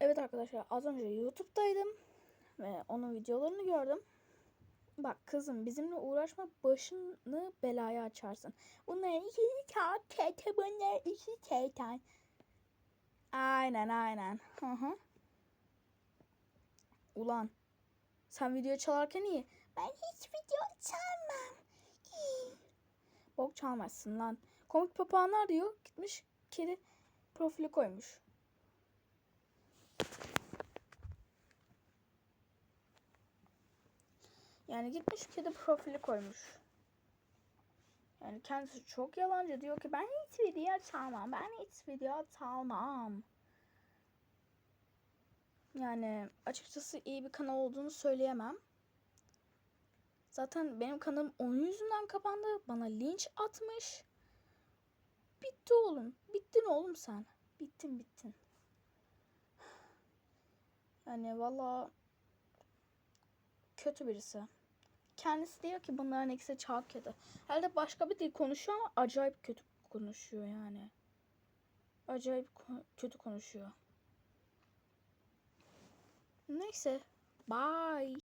Evet arkadaşlar az önce YouTube'daydım ve onun videolarını gördüm. Bak kızım bizimle uğraşma başını belaya açarsın. Bunlar iki saat tete bunlar iki şeytan. Aynen aynen. Hı hı. Ulan sen video çalarken iyi. Ben hiç video çalmam. İyi. Bok çalmazsın lan. Komik papağanlar diyor. Gitmiş kedi profili koymuş. Yani gitmiş kedi profili koymuş. Yani kendisi çok yalancı diyor ki ben hiç video çalmam. Ben hiç video çalmam. Yani açıkçası iyi bir kanal olduğunu söyleyemem. Zaten benim kanalım onun yüzünden kapandı. Bana linç atmış. Bitti oğlum. Bittin oğlum sen. Bittin bittin. Yani valla kötü birisi. Kendisi diyor ki bunların ikisi çok kötü. Herhalde başka bir dil konuşuyor ama acayip kötü konuşuyor yani. Acayip kötü konuşuyor. Neyse. Bye.